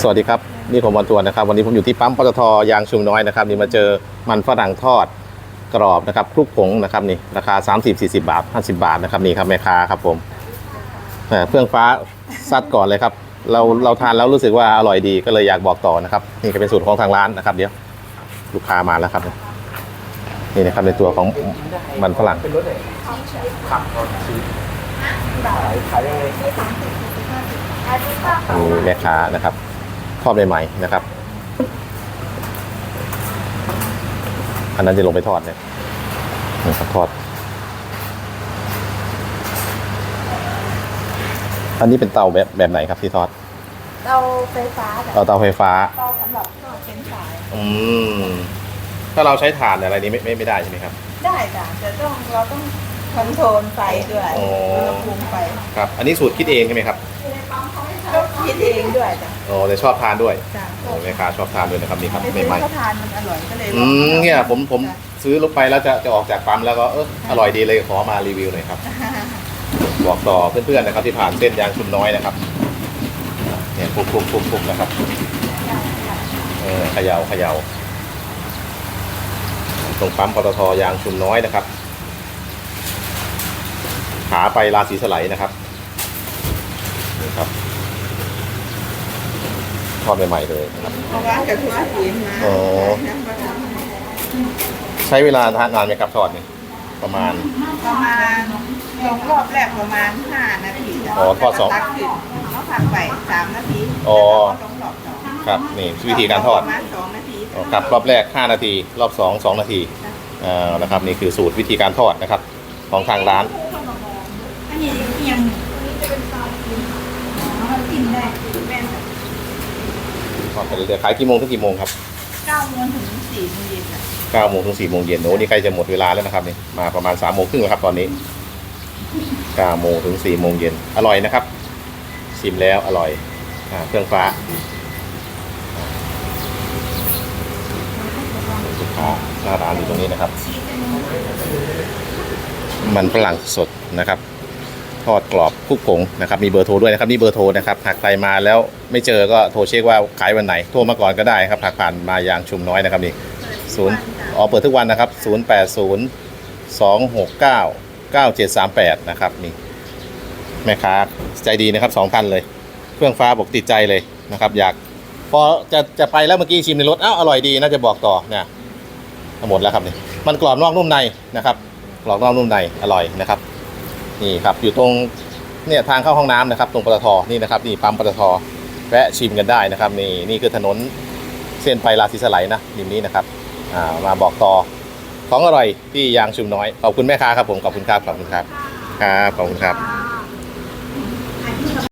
สวัสดีครับ นี่ผมวันตวนนะครับ วันนี้ผมอยู่ที่ปั๊มปตทยางชุมน้อยนะครับ นี่มาเจอมันฝรั่งทอดกรอบนะครับคลุกผงนะครับนี่ราคา 30 40 บาท 50 บาทนะครับนี่ครับแม่ค้าครับผมเอ่อเฟื่องฟ้าซัดก่อนเลยครับ เราเราทานแล้วรู้สึกว่าอร่อยดีก็เลยอยากบอกต่อนะครับ นี่ก็เป็นสูตรของทางร้านนะครับ เดี๋ยวลูกค้ามาแล้วครับ นี่นะครับในตัวของมันฝรั่งเป็นรถไหนขับเอาซื้อขายขายยังไง มีแม่ค้านะครับทอดใหม่ๆนะครับ อันนั้นจะลงไปทอดเนี่ยนี่ครับทอด อันนี้เป็นเตาแบบแบบไหนครับที่ทอด เตาไฟฟ้าแบบเอาเตาไฟฟ้า เตาสำหรับทอดเป็นสาย อืม ถ้าเราใช้ถ่านอะไรนี้ไม่ไม่ไม่ได้ใช่ไหมครับ ได้จ้ะแต่ต้องเราต้องคอนโทรลไฟด้วยอ๋อ อุณหภูมิไฟ ครับ อันนี้สูตรคิดเองใช่ไหมครับก็ คิดเองด้วยจ้ะอ๋อแต่ชอบทานด้วยจ้ะโอ้แม่ค้าชอบทานด้วยนะครับนี่ครับไปซื้อใหม่เขาทานมันอร่อยก็เลยๆลอืองมเนี่ยผมผมจ้ะซื้อรถไปแล้วจะจะออกจากปั๊มแล้วก็เอออร่อยดีเลยขอมารีวิวหน่อยครับ บอกต่อเพื่อนๆนะครับที่ผ่านเส้นยางชุมน้อยนะครับเนี่ยปุกปุกปุกปุกนะครับเออเขย่าเขย่าตรงปั๊มปตทยางชุมน้อยนะครับ ขาไปราศีสไลด์นะครับนี่ครับ ทอดใหม่ๆเลยนะครับเพราะว่ากับทัวร์สีมาอ๋อ ใช้เวลาทานนานไหมครับทอดนี่ประมาณ ประมาณลงรอบแรกประมาณห้านาทีจ้ะอ๋อทอดสองตักขึ้นแล้วผัดไปสามนาทีอ๋อ แล้วก็ลงรอบสองครับ นี่วิธีการทอดประมาณสองนาทีอ๋อครับรอบแรก 5 นาที รอบ 2 2 นาทีเอ่านะครับนี่คือสูตรวิธีการทอดนะครับ ของทางร้าน อันนี้ยังกินได้แม่นท อดไปเรื่อยๆขายกี่โมงถึงกี่โมงครับเก้าโมงถึงสี่โมงเย็นอะ9โมงถึง4โมงเย็นโอ้นี่ใกล้จะหมดเวลาแล้วนะครับนี่มาประมาณ3โมงครึ่งแล้วครับตอนนี้9โมงถึง4โมงเย็นอร่อยนะครับชิมแล้วอร่อยอ่าเครื่องฟ้าลูกค้าหน้าร้านอยู่ตรงนี้นะครับ มันฝรั่งสดนะครับ ทอดกรอบคลุกผงนะครับมีเบอร์โทรด้วยนะครับนี่เบอร์โทรนะครับหากใครมาแล้วไม่เจอก็โทรเช็คว่าขายวันไหนโทรมาก่อนก็ได้ครับหากผ่านมาอย่างชุมน้อยนะครับนี่ศูนย์อ๋อเปิดทุกวันนะครับศูนย์แปดศูนย์สองหกเก้าเก้าเจ็ดสามแปดนะครับนี่แม่ค้าใจดีนะครับสองพันเลย เครื่องฟ้าบอกติดใจเลยนะครับ อยากพอจะจะไปแล้วเมื่อกี้ชิมในรถอ้าวอร่อยดีน่าจะบอกต่อเนี่ยหมดแล้วครับนี่มันกรอบนอกนุ่มในนะครับกรอบนอกนุ่มในอร่อยนะครับ นี่ครับอยู่ตรงเนี่ยทางเข้าห้องน้ำนะครับ ตรงปตทนี่นะครับนี่ปั๊มปตทแวะชิมกันได้นะครับ นี่นี่คือถนนเส้นไปลาศิสไลนะริมนี้นะครับอ่ามาบอกต่อของอร่อยที่ยางชุมน้อยขอบคุณแม่ค้าครับผมขอบคุณครับขอบคุณครับครับขอบคุณครับ